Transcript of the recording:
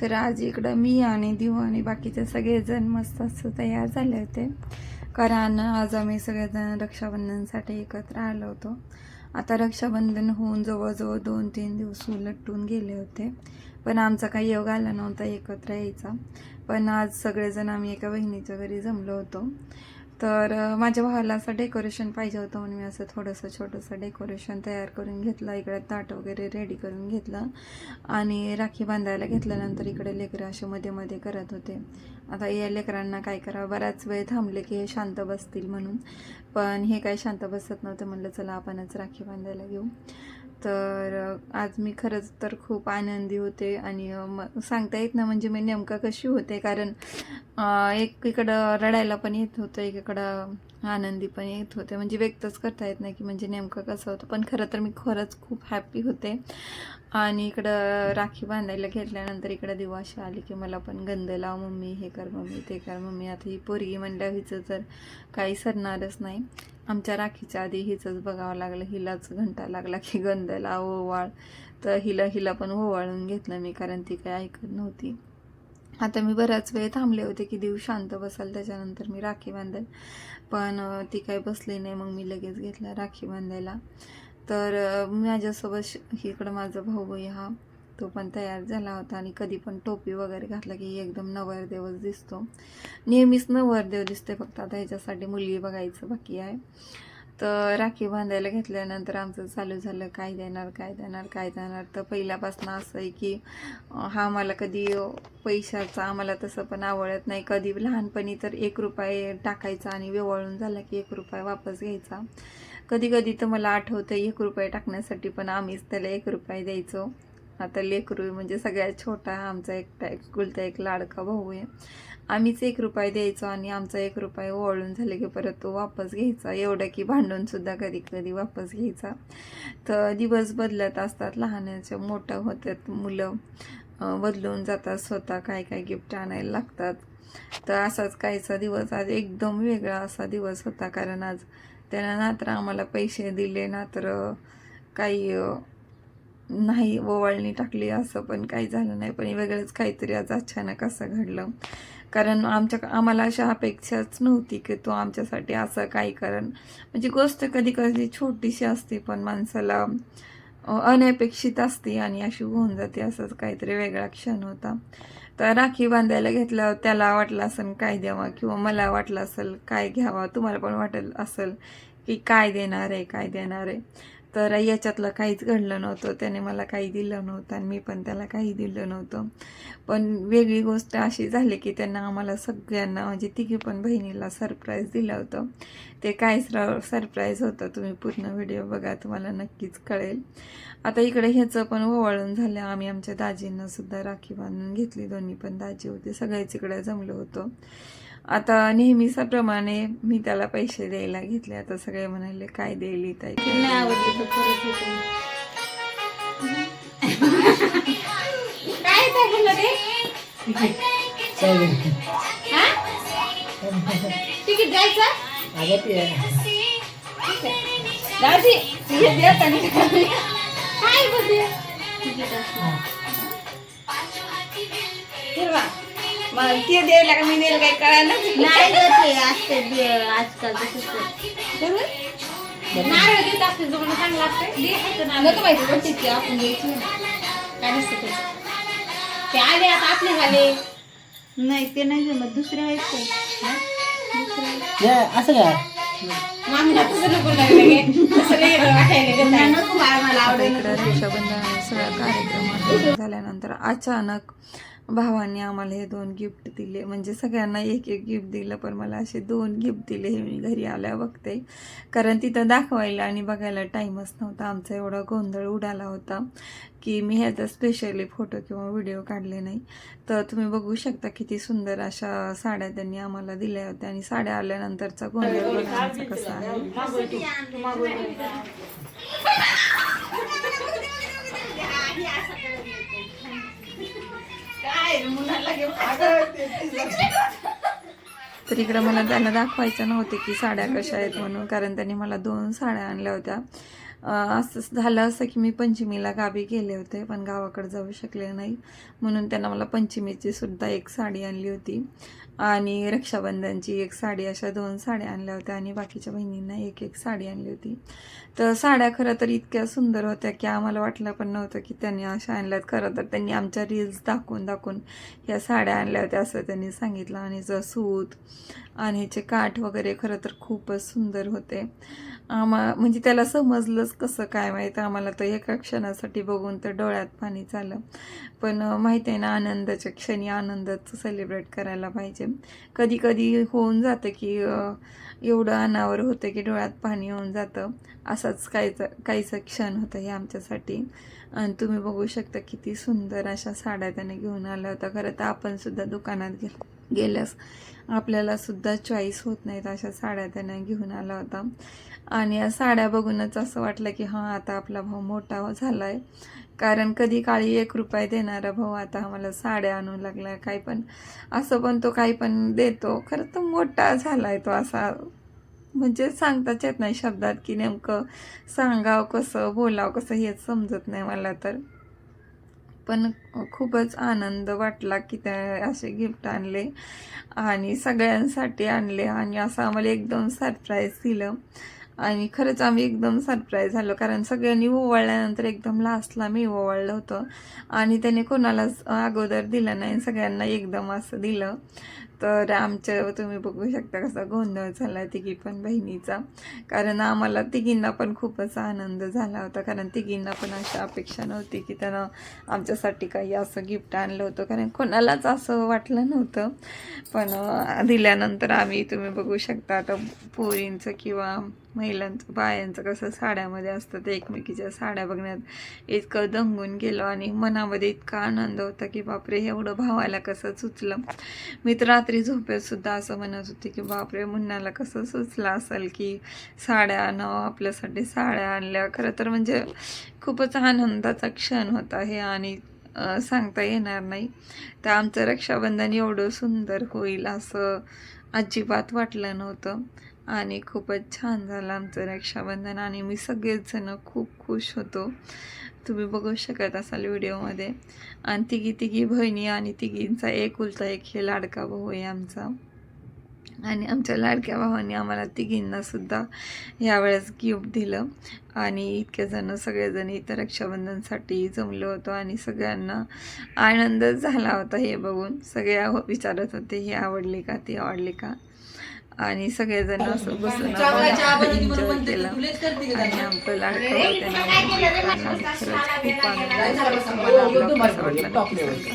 तर आज इकडं मी आणि दिव आणि बाकीचे सगळेजण मस्त असं तयार झाले होते. कारण आज आम्ही सगळेजण रक्षाबंधनसाठी एकत्र आलो होतो. आता रक्षाबंधन होऊन जवळजवळ दोन तीन दिवस उलटून गेले होते. पण आमचा काही योग आला नव्हता एकत्र यायचा. पण आज सगळेजण आम्ही एका बहिणीच्या घरी जमलो होतो. तर माझ्या भावाला असं डेकोरेशन पाहिजे होतं म्हणून मी असं थोडंसं छोटंसं डेकोरेशन तयार करून घेतलं. इकडे ताट वगैरे रेडी करून घेतलं. आणि राखी बांधायला घेतल्यानंतर इकडे लेकरं असे मध्ये मध्ये करत होते. आता या लेकरांना काय करावं? बराच वेळ थांबले की हे शांत बसतील म्हणून. पण हे काय शांत बसत नव्हतं म्हणलं चला आपणच राखी बांधायला घेऊ. तर आज मी खरंच तर खूप आनंदी होते आणि म सांगता येत ना म्हणजे मी नेमकं कशी होते कारण एक इकडं रडायला पण येत होतं एकीकडं आनंदी पण येत होते. म्हणजे व्यक्तच करता येत नाही की म्हणजे नेमकं कसं होतं. पण खरं तर मी खरंच खूप हॅप्पी होते. आणि इकडं राखी बांधायला घेतल्यानंतर इकडं दिवाशी आली की मला पण गंध लाव मम्मी हे कर मम्मी ते कर मम्मी आता ही पोरगी म्हणल्या हिचं तर काही सरणारच नाही. आमच्या राखीच्या आधी हिचंच बघावं लागलं हिलाच घंटा लागला की गंधला ओवाळ. तर हिला हिला पण ओवाळून घेतलं मी कारण ती काही ऐकत नव्हती. आता मी बराच वेळ थांबले होते की देव शांत बसाल त्याच्यानंतर मी राखी बांधेल. पण ती काही बसली नाही मग मी लगेच घेतला राखी बांधायला. तर माझ्यासोबत श- इकडं माझा भाऊ हा तो पण तयार झाला होता आणि कधी पण टोपी वगैरे घातला की एकदम नवरदेवच दिसतो. नेहमीच नवरदेव दिसते फक्त आता ह्याच्यासाठी मुलगी बघायचं बाकी आहे. तर राखी बांधायला घेतल्यानंतर आमचं चालू झालं काय देणार काय देणार काय देणार? तर पहिल्यापासून असं आहे की हा मला कधी पैशाचा आम्हाला तसं पण आवडत नाही. कधी लहानपणी तर एक रुपये टाकायचा आणि वेवळून झाला की एक रुपये वापस घ्यायचा. कधी कधी तर मला आठवतं एक रुपये टाकण्यासाठी पण आम्हीच त्याला एक रुपये द्यायचो. आता लेकरू म्हणजे सगळ्यात छोटा आमचा एकटा एकुलता एक लाडका भाऊ आहे. आम्हीच एक रुपये द्यायचो आणि आमचा एक रुपये ओळून झाले की परत तो वापस घ्यायचा. एवढं की भांडूनसुद्धा कधी कधी वापस घ्यायचा. तर दिवस बदलत असतात लहानाच्या मोठं होतात मुलं बदलून जातात स्वतः काय काय गिफ्ट आणायला लागतात. तर असाच काहीचा दिवस आज एकदम वेगळा असा दिवस होता कारण आज त्यानं ना तर आम्हाला पैसे दिले ना तर काही नाही ओवाळणी टाकली असं पण काही झालं नाही. पण वेगळंच काहीतरी आज अचानक असं घडलं. कारण आमच्या आम्हाला अशा अपेक्षाच नव्हती की तो आमच्यासाठी असं काही कारण. म्हणजे गोष्ट कधी कधी छोटीशी असते पण माणसाला अनपेक्षित असते आणि अशी होऊन जाते असंच काहीतरी वेगळा क्षण होता. तर राखी बांधायला घेतल्यावर त्याला वाटलं असेल काय द्यावा किंवा मला वाटलं असेल काय घ्यावा तुम्हाला पण वाटेल असेल की काय देणार आहे काय देणार आहे. तर याच्यातलं काहीच घडलं नव्हतं. त्याने मला काही दिलं नव्हतं आणि मी पण त्याला काही दिलं नव्हतं. पण वेगळी गोष्ट अशी झाली की त्यांना आम्हाला सगळ्यांना म्हणजे तिघी पण बहिणीला सरप्राईज दिलं होतं. ते काय सरप्राईज होतं तुम्ही पूर्ण व्हिडिओ बघा तुम्हाला नक्कीच कळेल. आता इकडे ह्याचं पण ओवाळून झालं. आम्ही आमच्या दाजींनासुद्धा राखी बांधून घेतली. दोन्ही पण दाजी होते. सगळ्याच इकडे जमलो होतो. आता नेहमीच्याप्रमाणे मी त्याला पैसे द्यायला घेतले. आता सगळे म्हणाले काय द्यायली ताई? काय नाही? आवडली. काय टाकलं रे हा? तिकीट द्यायचं? मग ते द्यायला का मी द्यायला काय कळायला नाही ग ते असते आजकाल. नारळ देत असते चांगलं असते दे हायचं नारळ. नको माहिती आपण द्यायची काय नसतं त्याचं. ते आले आता आपले झाले नाही ते नाही जमत दुसरे आहेत ते. हा? दुसरे. असं काय मामीला तसं नको लागलं वाटायला नको मला आवडेल कार्यक्रम झाल्यानंतर अचानक भावाने आम्हाला हे दोन गिफ्ट दिले. म्हणजे सगळ्यांना एक एक गिफ्ट दिलं पण मला असे दोन गिफ्ट दिले हे मी घरी आल्या बघते. कारण तिथं दाखवायला आणि बघायला टाईमच नव्हता. आमचा एवढा गोंधळ उडाला होता की मी ह्याचा स्पेशली फोटो किंवा व्हिडिओ काढले नाही. तर तुम्ही बघू शकता किती सुंदर अशा साड्या त्यांनी आम्हाला दिल्या होत्या. आणि साड्या आल्यानंतरचा गोंधळ आमचा कसा आहे. तर इकडं मला त्याला दाखवायचं नव्हते की साड्या कशा आहेत म्हणून कारण त्यांनी मला दोन साड्या आणल्या होत्या. असंच असं झालं असं की मी पंचमीला गावी गेले होते पण गावाकडे जाऊ शकले नाही. म्हणून त्यांना मला पंचमीची सुद्धा एक साडी आणली होती. आणि रक्षाबंधनची एक साडी अशा दोन साड्या आणल्या होत्या आणि बाकीच्या बहिणींना एक एक साडी आणली होती. तर साड्या खरं तर इतक्या सुंदर होत्या की आम्हाला वाटलं पण नव्हतं की त्यांनी अशा आणल्यात. खरं तर त्यांनी आमच्या रील्स दाखवून दाखवून ह्या साड्या आणल्या होत्या असं त्यांनी सांगितलं. आणि जो सूत आणि ह्याचे काठ वगैरे खरं तर खूपच सुंदर होते. आम्हा म्हणजे त्याला समजलंच कसं काय माहीत? आम्हाला तर एका क्षणासाठी बघून तर डोळ्यात पाणी झालं पण माहीत माहिती आहे ना आनंदाच्या क्षणी आनंदाचं सेलिब्रेट करायला पाहिजे. कधी कधी होऊन जातं की एवढं अनावर होतं की डोळ्यात पाणी होऊन जातं. असाच काहीचं काहीचं क्षण होतं हे आमच्यासाठी. आणि तुम्ही बघू शकता किती सुंदर अशा साड्या त्याने घेऊन आल्या होत्या. खरं तर आपणसुद्धा दुकानात गे गेल्यास आपल्यालासुद्धा चॉईस होत नाहीत अशा साड्या त्याने घेऊन आला होता आणि या साड्या बघूनच असं वाटलं की हां आता आपला भाऊ मोठा झाला आहे कारण कधी काळी एक रुपये देणारा भाऊ आता आम्हाला साड्या आणू लागला काही पण असं पण तो काही पण देतो. खरं तर मोठा झाला आहे तो असा म्हणजे सांगताच येत नाही शब्दात की नेमकं सांगावं कसं बोलावं कसं हेच समजत नाही मला तर. पण खूपच आनंद वाटला की त्या असे गिफ्ट आणले आणि सगळ्यांसाठी आणले आणि असं आम्हाला एकदम सरप्राईज दिलं. आणि खरंच आम्ही एकदम सरप्राईज झालो. कारण सगळ्यांनी ओवाळल्यानंतर एकदम लास्टला मी ओवाळलं होतं. आणि त्याने कोणालाच अगोदर दिलं नाही. सगळ्यांना एकदम असं दिलं. तर आमच्या तुम्ही बघू शकता कसा गोंधळ झाला तिघी पण बहिणीचा. कारण आम्हाला तिघींना पण खूपच आनंद झाला होता. कारण तिघींना पण अशी अपेक्षा नव्हती की त्यानं आमच्यासाठी काही असं गिफ्ट आणलं होतं. कारण कोणालाच असं वाटलं नव्हतं. पण दिल्यानंतर आम्ही तुम्ही बघू शकता आता पोरींचं किंवा महिलांचं बायांचं कसं साड्यामध्ये असतं ते एकमेकीच्या साड्या बघण्यात इतकं दंगून गेलो आणि मनामध्ये इतका आनंद होता की बापरे एवढं भावायला कसं सुचलं. मी तर रात्री झोपेत सुद्धा असं म्हणत होती की बापरे मुन्नाला कसं सुचलं असेल की साड्या आणावं आपल्यासाठी साड्या आणल्या. खरं तर म्हणजे खूपच आनंदाचा क्षण होता हे आणि सांगता येणार नाही. तर आमचं रक्षाबंधन एवढं सुंदर होईल असं अजिबात वाटलं नव्हतं. आणि खूपच छान झालं आमचं रक्षाबंधन आणि मी सगळेजणं खूप खुश होतो. तुम्ही बघू शकत असाल व्हिडिओमध्ये. आणि तिघी तिघी बहिणी आणि तिघींचा एक उलटा एक हे लाडका भाऊ आहे आमचा. आणि आमच्या लाडक्या भावाने आम्हाला तिघींना सुद्धा यावेळेस गिफ्ट दिलं. आणि इतके जण सगळेजण इथं रक्षाबंधनसाठी जमलो होतो आणि सगळ्यांना आनंदच झाला होता हे बघून. सगळे विचारत होते ही आवडली का? ती आवडली का? आणि सगळेजण असं बसून एन्जॉय केलं. आणि आमचं लाडकं होतं ना, खरंच खूप आनंद. मला आपलं कसं वाटलं नक्की सांगा.